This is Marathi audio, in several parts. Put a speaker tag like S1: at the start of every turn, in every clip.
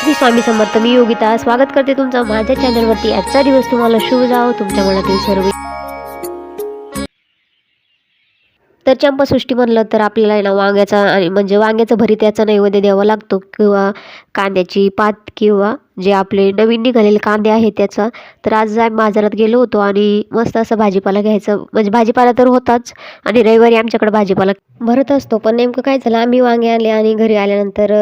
S1: श्री स्वामी समर्थ मी योगिता स्वागत करते तुमचं माझ्या चॅनलवरती आजचा दिवस तुम्हाला शुभ जावो तुमच्या मनातील सर्व तर चंपासृष्टी म्हणलं तर आपल्याला आहे ना वांग्याचा आणि म्हणजे वांग्याचं भरीत याचा नैवेद्य द्यावा लागतो किंवा कांद्याची पात किंवा जे आपले नवीन निघालेले कांदे आहेत त्याचा. तर आज आम्ही बाजारात गेलो होतो आणि मस्त असं भाजीपाला घ्यायचं. म्हणजे भाजीपाला तर होताच. आणि रविवारी आमच्याकडे भाजीपाला भरत असतो. पण नेमकं काय झालं? आम्ही वांगे आणले आणि घरी आल्यानंतर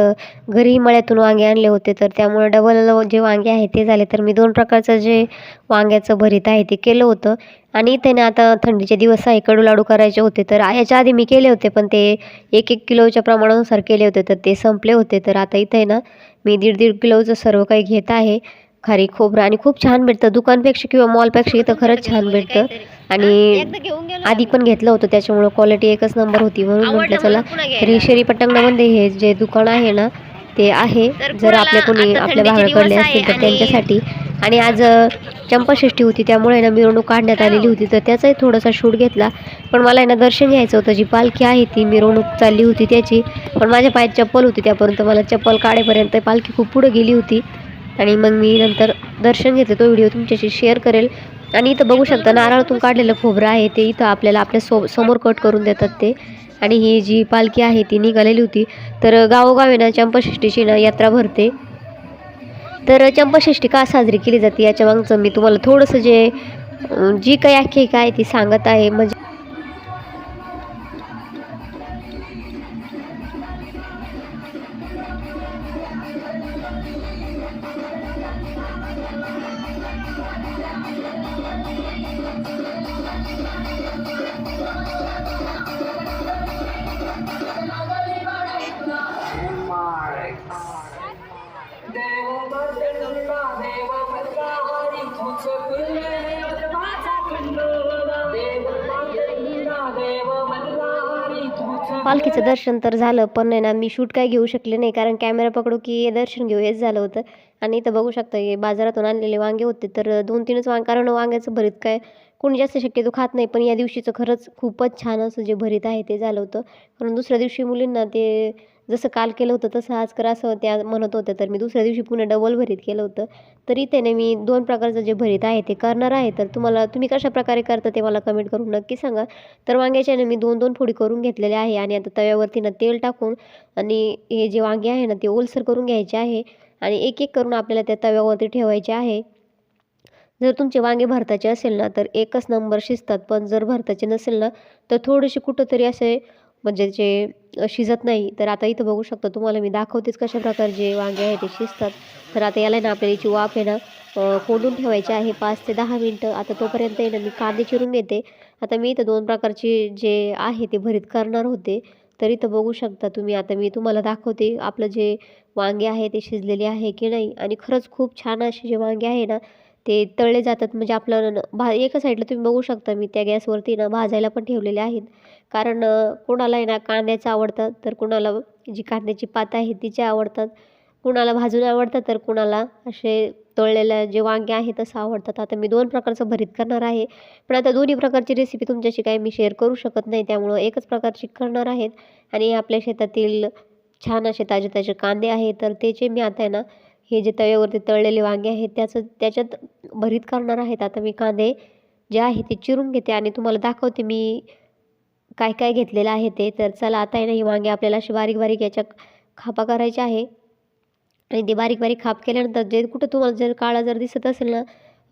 S1: घरी मळ्यातून वांगे आणले होते. तर त्यामुळे डबल जे वांगे आहे ते झाले. तर मी दोन प्रकारचं जे वांग्याचं भरीत आहे ते केलं होतं. आणि इथे ना आता थंडीचे दिवस आहे. कडू लाडू करायचे होते. तर याच्या आधी मी केले होते. पण ते एक एक किलोच्या प्रमाणानुसार केले होते. तर ते संपले होते. तर आता इथे ना मी दीड दीड किलोचं सर्व काही घेत आहे. खारी खोबरं आणि खूप छान भेटतं. दुकानपेक्षा किंवा मॉलपेक्षा इथं खरंच छान भेटतं. आणि आधी पण घेतलं होतं त्याच्यामुळं क्वालिटी एकच नंबर होती म्हणून म्हटलं चला तर हे शेरी पटंगणामध्ये हे जे दुकान आहे ना ते आहे. जर आपल्या कोणी आपल्या भागाकडले असतील तर त्यांच्यासाठी. आणि आज चंपाषष्ठी होती त्यामुळे ना मिरवणूक काढण्यात आलेली होती. तर त्याचाही थोडासा शूट घेतला. पण मला आहे ना दर्शन घ्यायचं होतं. जी पालखी आहे ती मिरवणूक चालली होती त्याची. पण माझ्या पायात चप्पल होती त्यापर्यंत मला चप्पल काढेपर्यंत पालखी खूप पुढं गेली होती. आणि मग मी नंतर दर्शन घेतलं. तो व्हिडिओ तुमच्याशी शेअर करेल. आणि इथं बघू शकता नारळातून काढलेलं खोबरं आहे. ते इथं आपल्याला आपल्या सो समोर कट करून देतात ते. आणि ही जी पालखी आहे ती निघालेली होती. तर गावोगावी ना ना यात्रा भरते. तर चंपाषष्ठी का साजरी केली जाते याच्या मागचं मी तुम्हाला थोडंसं जे जी काही आख्यायिका आहे ती सांगत आहे. म्हणजे पालखीचं दर्शन तर झालं पण नाही ना मी शूट काय घेऊ शकले नाही कारण कॅमेरा पकडू की दर्शन घेऊ हेच झालं होतं. आणि इथं बघू शकता की बाजारातून आणलेले वांगे होते तर दोन तीनच वांग कारण वांग्याचं भरीत काय कोणी जास्त शक्यतो खात नाही पण या दिवशीचं खरंच खूपच छान असं जे भरीत आहे ते झालं होतं. कारण दुसऱ्या दिवशी मुलींना ते जसं काल केलं होतं तसं आज करा असं त्या म्हणत होत्या तर मी दुसऱ्या दिवशी पुन्हा डबल भरीत केलं होतं. तरी त्याने मी दोन प्रकारचं जे भरीत आहे ते करणार आहे. तर तुम्हाला तुम्ही कशा प्रकारे करता ते मला कमेंट करून नक्की सांगा. तर वांग्याच्याने मी दोन दोन फोडी करून घेतलेले आहे आणि आता तव्यावरती ना तेल टाकून आणि हे जे वांगे आहे ना ते ओलसर करून घ्यायचे आहे. आणि एक एक करून आपल्याला त्या तव्यावरती ठेवायचे आहे. जर तुमचे वांगे भरताचे असेल ना तर एकच नंबर शिजतात. पण जर भरताचे नसेल ना तर थोडेसे कुठंतरी असे म्हणजे जे शिजत नाही. तर आता इथं बघू शकता तुम्हाला मी दाखवतेच कशा प्रकारचे वांगे आहे ते शिजतात. तर आता याला ना आपल्याला याची वाफ आहे ना कोंडून ठेवायची आहे पाच ते दहा मिनटं. आता तोपर्यंत आहे ना मी कांदे चिरून घेते. आता मी इथं दोन प्रकारचे जे आहे ते भरीत करणार होते. तर इथं बघू शकता तुम्ही आता मी तुम्हाला दाखवते आपलं जे वांगे आहे ते शिजलेले आहे की नाही. आणि खरंच खूप छान असे जे वांगे आहे ना ते तळले जातात. म्हणजे आपलं न- भा एका साईडला तुम्ही बघू शकता मी त्या गॅसवरती ना भाजायला पण ठेवलेले आहेत. कारण कोणाला आहे ना कांद्याचं आवडतात तर कोणाला जी कांद्याची पात आहे तिचे आवडतात. कुणाला भाजून आवडतात तर कुणाला असे तळलेलं जे वांगे आहे तसं आवडतात. आता मी दोन प्रकारचं भरीत करणार आहे. पण आता दोन्ही प्रकारची रेसिपी तुमच्याशी काही मी शेअर करू शकत नाही. त्यामुळं एकच प्रकारची करणार आहेत. आणि आपल्या शेतातील छान असे ताजे ताजे कांदे आहे तर त्याचे मी आता आहे ना हे जे तव्यावरती तळलेले वांगे आहेत त्याचं त्याच्यात भरीत करणार आहेत. आता मी कांदे जे आहे ते चिरून घेते आणि तुम्हाला दाखवते मी काय काय घेतलेलं आहे ते. तर चला आता आहे ना ही वांगे आपल्याला अशी बारीक बारीक याच्या खापा करायच्या आहे. आणि ते बारीक बारीक खाप केल्यानंतर जे कुठं तुम्हाला जर काळा जर दिसत असेल ना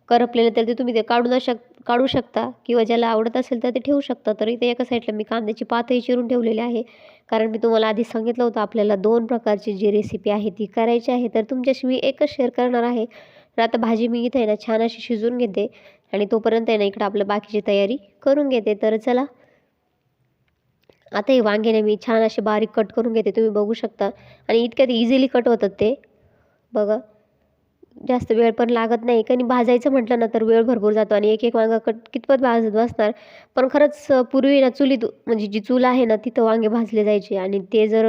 S1: करपलेलं तर ते तुम्ही ते काढू न शक काढू शकता किंवा ज्याला आवडत असेल तर ते ठेवू शकता. तर इथे एका साईडला मी कांद्याची पातही चिरून ठेवलेली आहे. कारण मी तुम्हाला आधी सांगितलं होतं आपल्याला दोन प्रकारची जी रेसिपी आहे ती करायची आहे. तर तुमच्याशी मी एकच शेअर करणार आहे. तर आता भाजी मी इथे आहे ना छान अशी शिजून घेते. आणि तोपर्यंत आहे ना इकडं आपलं बाकीची तयारी करून घेते. तर चला. आता हे वांगेने मी छान असे बारीक कट करून घेते. तुम्ही बघू शकता. आणि इतक्यात इझिली कट होतात ते. बघा. जास्त वेळ पण लागत नाही. कारण भाजायचं म्हटलं ना तर वेळ भरपूर जातो आणि एक एक वांगा कट कितपत भाजत बसणार. पण खरंच पूर्वी ना चुलीत म्हणजे जी चूल आहे ना तिथं वांगे भाजले जायचे आणि ते जर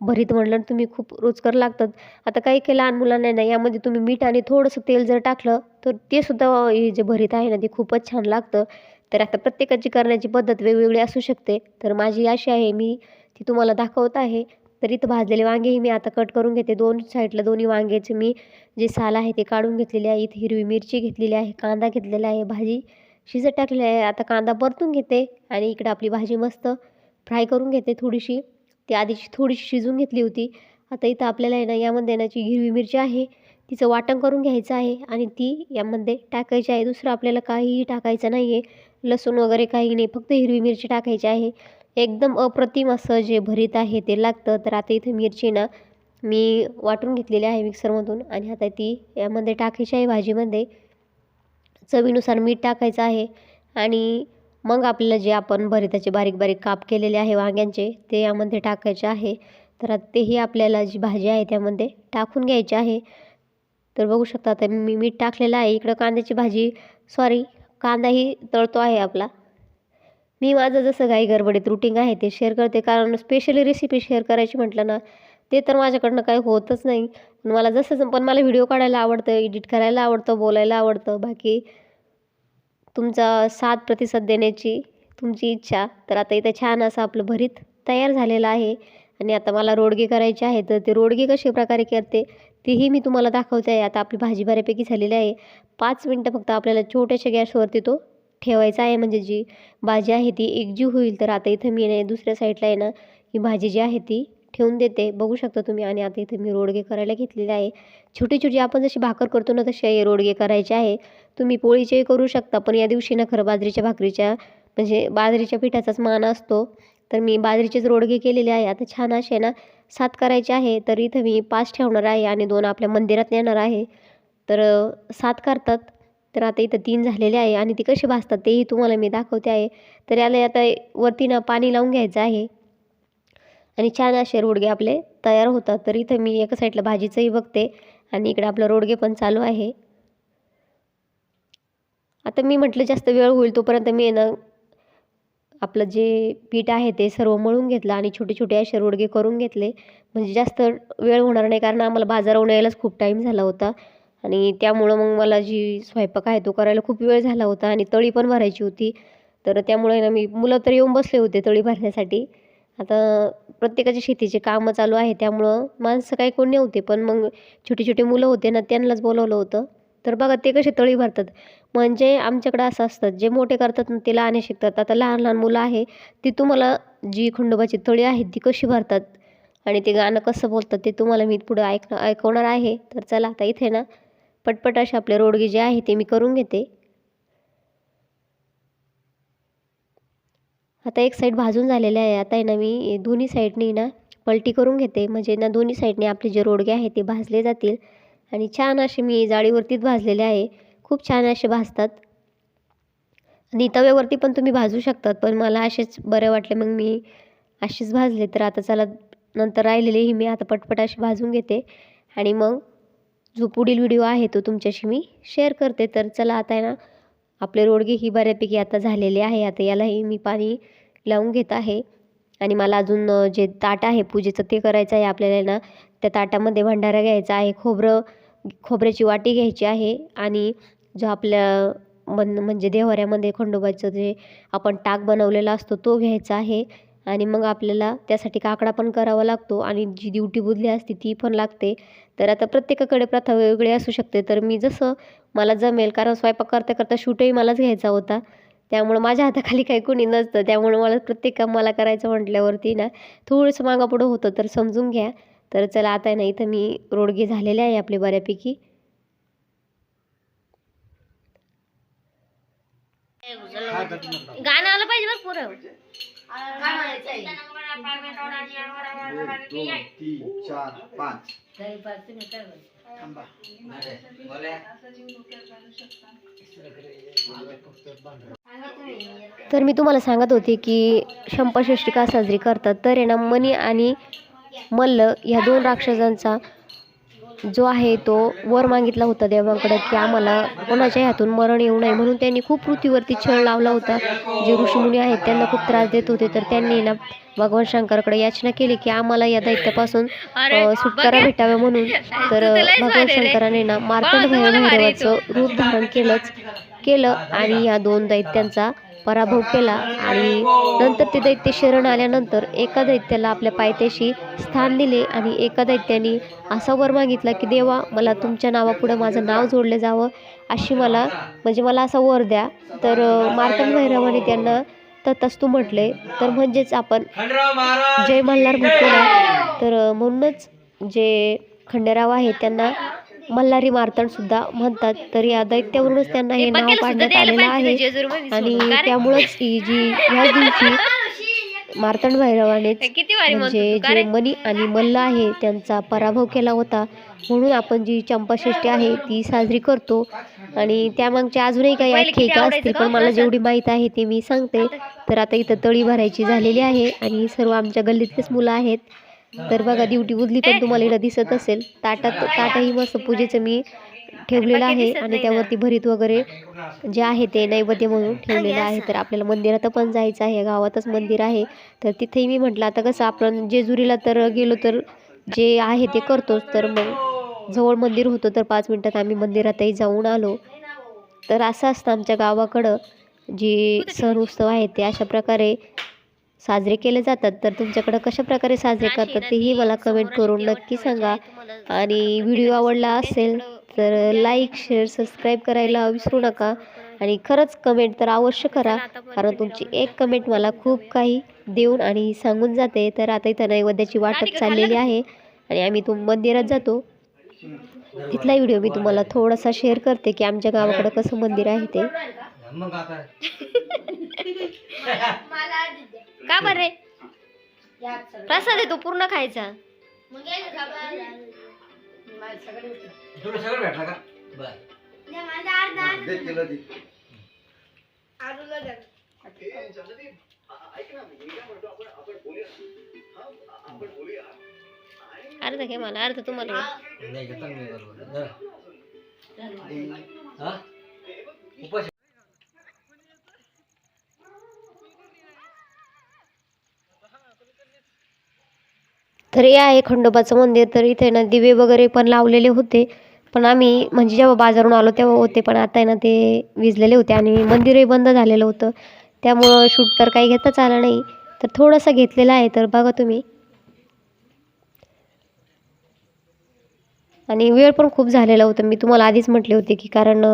S1: भरीत म्हटलं ना तुम्ही खूप रुचकर लागतात. आता काही काही लहान मुलांना आहे ना यामध्ये तुम्ही मीठ आणि थोडंसं तेल जर टाकलं तर ते सुद्धा हे जे भरीत आहे ना ते खूपच छान लागतं. तर आता प्रत्येकाची करण्याची पद्धत वेगवेगळी असू शकते. तर माझी अशी आहे मी ती तुम्हाला दाखवत आहे. तर इथं भाजलेले वांगेही मी आता कट करून घेते. दोन साईडला दोन्ही वांग्याचे मी जे साल आहे ते काढून घेतलेले आहे. इथे हिरवी मिरची घेतलेली आहे कांदा घेतलेला आहे भाजी शिजत टाकलेली आहे. आता कांदा परतून घेते आणि इकडे आपली भाजी मस्त फ्राय करून घेते थोडीशी. ती आधीची थोडीशी शिजून घेतली होती. आता इथं आपल्याला आहे ना यामध्ये ना जी हिरवी मिरची आहे तिचं वाटण करून घ्यायचं आहे आणि ती यामध्ये टाकायची आहे. दुसरं आपल्याला काहीही टाकायचं नाही आहे लसूण वगैरे काही नाही फक्त हिरवी मिरची टाकायची आहे. एकदम अप्रतिम असं जे भरीत आहे ते लागतं. तर आता इथे मिरची ना मी वाटून घेतलेली आहे मिक्सरमधून आणि आता ती यामध्ये टाकायची आहे भाजीमध्ये. चवीनुसार मीठ टाकायचं आहे आणि मग आपल्याला जे आपण भरिताचे बारीक बारीक काप केलेले आहे वांग्यांचे ते यामध्ये टाकायचे आहे. तर आता तेही आपल्याला जी भाजी आहे त्यामध्ये टाकून घ्यायची आहे. तर बघू शकता आता मी मीठ टाकलेलं आहे. इकडं कांद्याची भाजी सॉरी कांदाही तळतो आहे आपला. मी माझं जसं काही गडबडीत रुटीन आहे ते शेअर करते. कारण स्पेशली रेसिपी शेअर करायची म्हटलं ना ते तर माझ्याकडनं काही होतच नाही. मला जसं पण मला व्हिडिओ काढायला आवडतं एडिट करायला आवडतं बोलायला आवडतं. बाकी तुमचा साथ प्रतिसाद देण्याची तुमची इच्छा. तर आता इथं छान असं आपलं भरीत तयार झालेलं आहे. आणि आता मला रोडगे करायचे आहे तर ते रोडगे कशा प्रकारे करते तेही मी तुम्हाला दाखवते. आहे आता आपली भाजी बऱ्यापैकी झालेली आहे. पाच मिनटं फक्त आपल्याला छोट्याशा गॅसवरती तो ठेवायचं आहे. म्हणजे जी भाजी आहे ती एकजीव होईल. तर आता इथं मी ना दुसऱ्या साईडला आहे ना ही भाजी जी आहे ती ठेवून देते. बघू शकता तुम्ही. आणि आता इथे मी रोडगे करायला घेतलेले आहे. छोटी छोटी आपण जशी भाकर करतो ना तसे हे रोडगे करायचे आहे. तुम्ही पोळीचेही करू शकता. पण या दिवशी ना खरं बाजरीच्या भाकरीच्या म्हणजे बाजरीच्या पिठाचाच मान असतो. तर मी बाजरीचेच रोडगे केलेले आहे. आता छान असे ना सात करायचे आहे. तर इथं मी पाच ठेवणार आहे. आणि दोन आपल्या मंदिरात नेणार आहे. तर सात करतात. तर आता इथं तीन झालेले आहे आणि ती कशी भाजतात तेही तुम्हाला मी दाखवते आहे. तर याला आता वरती ना पाणी लावून घ्यायचं आहे. आणि छान असे रोडगे आपले तयार होतात. तर इथं मी एका साईडला भाजीचंही बघते आणि इकडे आपलं रोडगे पण चालू आहे. आता मी म्हटलं जास्त वेळ होईल तोपर्यंत मी ना आपलं जे पीठ आहे ते सर्व मळून घेतलं आणि छोटे छोटे असे रोडगे करून घेतले. म्हणजे जास्त वेळ होणार नाही कारण आम्हाला बाजाराहून यायलाच खूप टाईम झाला होता. आणि त्यामुळं मग मला जी स्वयंपाक आहे तो करायला खूप वेळ झाला होता आणि तळी पण भरायची होती. तर त्यामुळे ना मी मुलं तर येऊन बसले होते तळी भरण्यासाठी. आता प्रत्येकाचे शेतीचे कामं चालू आहे त्यामुळं माणसं काही कोण नव्हते पण मग छोटे छोटे मुलं होते ना त्यांनाच बोलवलं होतं. तर बघा ते कसे तळी भरतात. म्हणजे आमच्याकडं असं असतं जे मोठे करतात ना ते लहाने शिकतात. आता लहान लहान मुलं आहे ती तुम्हाला जी खंडोबाची तळी आहेत ती कशी भरतात? आणि ते गाणं कसं बोलतात ते तुम्हाला मी पुढं ऐक ऐकवणार आहे. तर चला आता इथे ना पटपट असे आपले रोडगे जे आहे ते मी करून घेते. आता एक साईड भाजून झालेले आहे. आता आहे ना मी दोन्ही साईडने ना पलटी करून घेते. म्हणजे ना दोन्ही साईडने आपले जे रोडगे आहे ते भाजले जातील. आणि छान असे मी जाळीवरतीच भाजलेले आहे. खूप छान असे भाजतात. आणि तव्यावरती पण तुम्ही भाजू शकतात. पण मला असेच बरे वाटले मग मी असेच भाजले. तर आता चला नंतर राहिलेलेही मी आता पटपट असे भाजून घेते. आणि मग जो पुढील व्हिडिओ आहे तो तुमच्याशी मी शेअर करते. तर चला आता आहे ना आपले रोडगे ही बऱ्यापैकी आता झालेले आहे. आता यालाही मी पाणी लावून घेत आहे. आणि मला अजून जे ताट आहे पूजेचं ते करायचं आहे. आपल्याला ना त्या ताटामध्ये भंडारा घ्यायचा आहे. खोबरं खोबऱ्याची वाटी घ्यायची आहे. आणि जो आपल्या मन म्हणजे देवऱ्यामध्ये खंडोबाचं जे आपण टाक बनवलेला असतो तो घ्यायचा आहे. आणि मग आपल्याला त्यासाठी काकडा पण करावा लागतो आणि जी दिवटी बुधली असते ती पण लागते. तर आता प्रत्येकाकडे प्रथा वेगळी असू शकते. तर मी जसं मला जमेल कारण स्वयंपाक करता करता शूटही मलाच घ्यायचा होता. त्यामुळं माझ्या हाताखाली काही कोणी नसतं. त्यामुळं मला प्रत्येक काम मला करायचं म्हटल्यावरती ना थोडंसं मागापुढं होतं. तर समजून घ्या. तर चला आता नाही ना इथं मी रोडगे झालेले आहे आपले बऱ्यापैकी. गाणं आलं पाहिजे बरं पुरं.
S2: दोन तीन चार पाच
S1: तर मी तुम्हाला सांगत होते की शंपाषष्टी का साजरी करतात. तर आहे ना मनी आणि मल्ल ह्या दोन राक्षसांचा जो आहे तो वर मागितला होता देवाकडं की आम्हाला कोणाच्याही हातून मरण येऊ नये म्हणून त्यांनी खूप पृथ्वीवरती छळ लावला होता. जे ऋषीमुनी आहेत त्यांना खूप त्रास देत होते. तर त्यांनी ना भगवान शंकराकडे याचना केली की आम्हाला या दैत्यापासून सुटकारा भेटावा म्हणून. तर भगवान शंकराने ना मार्तंड भैरवाचं रूप धारण केलंच केलं. आणि या दोन दैत्यांचा पराभव केला आणि नंतर ते दैत्य शरण आल्यानंतर एका दैत्याला आपल्या पायथ्याशी स्थान दिले आणि एका दैत्याने असा वर मागितला की देवा मला तुमच्या नावापुढं माझं नाव जोडलं जावं अशी मला म्हणजे मला असा वर द्या. तर अ, मार्तंड भैरवाने त्यांना तू म्हटले तर म्हणजेच आपण जय मल्हार म्हणतो ना तर म्हणूनच जे खंडेराव आहे त्यांना मल्हारी मार्तंडसुद्धा म्हणतात. तर या दैत्यावरूनच त्यांना हे नाव पाडण्यात आलेलं आहे. आणि त्यामुळंच ही जी ह्या दिवशी मार्तंड भैरवानेच म्हणजे जे मनी आणि मल्ल आहे त्यांचा पराभव केला होता. म्हणून आपण जी चंपाषष्ठी आहे ती साजरी करतो. आणि त्यामागच्या अजूनही काही आख्यायिका असतील पण मला जेवढी माहीत आहे ती मी सांगते. तर आता इथं तळी भरायची झालेली आहे आणि सर्व आमच्या गल्लीतलेच मुलं आहेत. तर बघा ड्युटी बुजली पण तुम्हाला इथं दिसत असेल ताटात ताटही मस्त पूजेचं मी ठेवलेलं आहे आणि त्यावरती भरीत वगैरे जे आहे ते नैवेद्य म्हणून ठेवलेलं आहे. तर आपल्याला मंदिरात पण जायचं आहे गावातच मंदिर आहे. तर तिथेही मी म्हटलं आता कसं आपण जेजुरीला तर गेलो तर जे आहे ते करतोच. तर मग जवळ मंदिर होतं तर पाच मिनटात आम्ही मंदिरातही जाऊन आलो. तर असं असतं आमच्या गावाकडं जी सण उत्सव आहेत ते अशा प्रकारे साजरे केले जातात. तर तुमच्याकडं कशा प्रकारे साजरे करतात तेही मला कमेंट करून नक्की सांगा. आणि व्हिडिओ आवडला असेल तर लाईक शेअर सबस्क्राईब करायला विसरू नका. आणि खरंच कमेंट तर अवश्य करा. कारण तुमची एक कमेंट मला खूप काही देऊन आणि सांगून जाते. तर आता इथं नैवेद्याची वाटप चाललेली आहे आणि आम्ही तुम मंदिरात जातो. तिथला व्हिडिओ मी तुम्हाला थोडासा शेअर करते की आमच्या गावाकडं कसं मंदिर आहे ते. का बरे प्रसाद आहे तो पूर्ण खायचा.
S2: तुला सगळं भेटला का? बर.
S3: दे केलं दे.
S1: अर्ध घे मला अर्ध तुम्हाला घे.
S2: नाही घेता मी बरोबर. धर. हा? उपाशी
S1: तर हे आहे खंडोबाचं मंदिर तर इथे ना दिवे वगैरे पण लावलेले होते. पण आम्ही म्हणजे जेव्हा बाजारून आलो तेव्हा होते पण आता आहे ना ते विजलेले होते आणि मंदिरही बंद झालेलं होतं. त्यामुळं शूट तर काही घेताच आलं नाही. तर थोडंसं घेतलेलं आहे तर बघा तुम्ही. आणि वेळ पण खूप झालेला होता. मी तुम्हाला आधीच म्हटले होते की कारण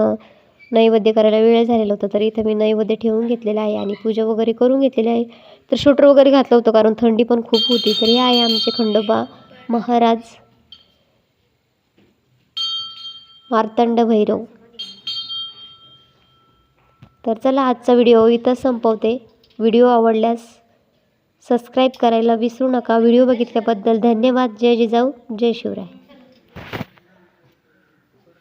S1: नैवेद्य करायला वेळ झालेला होता तर इथं मी नैवेद्य ठेवून घेतलेला आहे आणि पूजा वगैरे करून घेतलेली आहे. तर शूटर वगैरे घातलं होतं कारण थंडी पण खूप होती. तर हे आहे आमचे खंडोबा महाराज मार्तंड भैरव. तर चला आजचा व्हिडिओ इथं संपवते. व्हिडिओ आवडल्यास सबस्क्राईब करायला विसरू नका. व्हिडिओ बघितल्याबद्दल धन्यवाद. जय जिजाऊ. जय शिवराय.